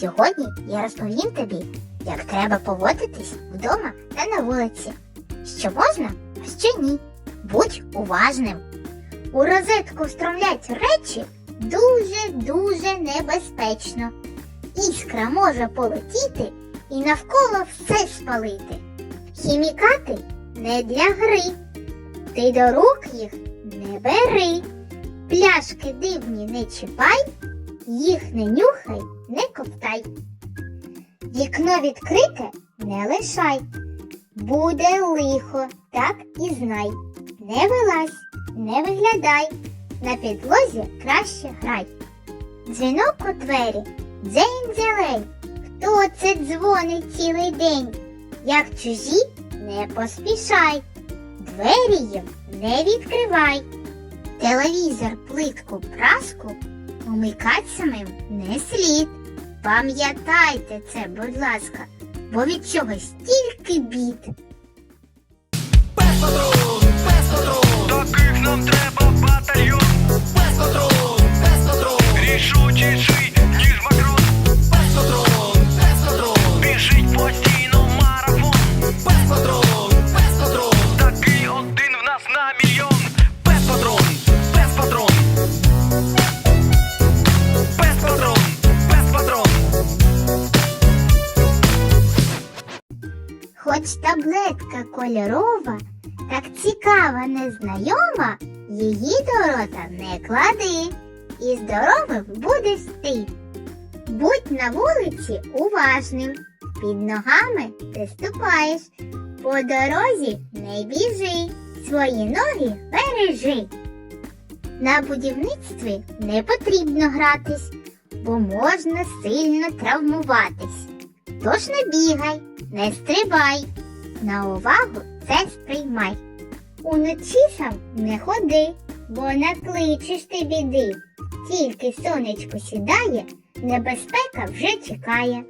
Сьогодні я розповім тобі, як треба поводитись вдома та на вулиці. Що можна, а що ні. Будь уважним. У розетку встромлять речі дуже-дуже небезпечно. Іскра може полетіти і навколо все спалити. Хімікати не для гри. Ти до рук їх не бери. Пляшки дивні не чіпай, їх не нюхай, не ковтай. Вікно відкрите не лишай. Буде лихо, так і знай. Не вилазь, не виглядай, на підлозі краще грай. Дзвінок у двері, дзень дзелень. Хто це дзвонить цілий день? Як чужі, не поспішай, двері їм не відкривай. Телевізор, плитку, праску умикать самим не слід. Пам'ятайте це, будь ласка, бо від чогось тільки бід. Пес-патрон, пес-патрон, Таких нам треба Хоч таблетка кольорова, так цікава, незнайома, її до рота не клади, і здоровим будеш ти. Будь на вулиці уважним, під ногами ти ступаєш, по дорозі не біжи, свої ноги бережи. На будівництві не потрібно гратись, бо можна сильно травмуватись. Тож не бігай, не стрибай, на увагу це сприймай. Уночі сам не ходи, бо накличеш ти біди. Тільки сонечко сідає, небезпека вже чекає.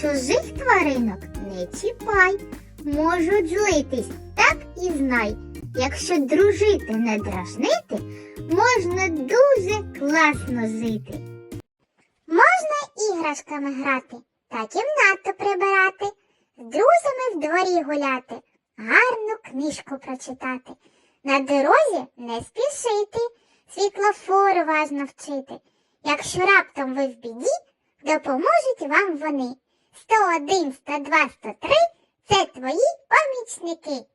Чужих тваринок не чіпай, можуть злитись, так і знай. Якщо дружити не дражнити, можна дуже класно жити. Можна іграшками грати та кімнату прибирати, дворі гуляти, гарну книжку прочитати. На дорозі не спішити, світлофор уважно вчити. Якщо раптом ви в біді, допоможуть вам вони. 101, 102, 103 – це твої помічники.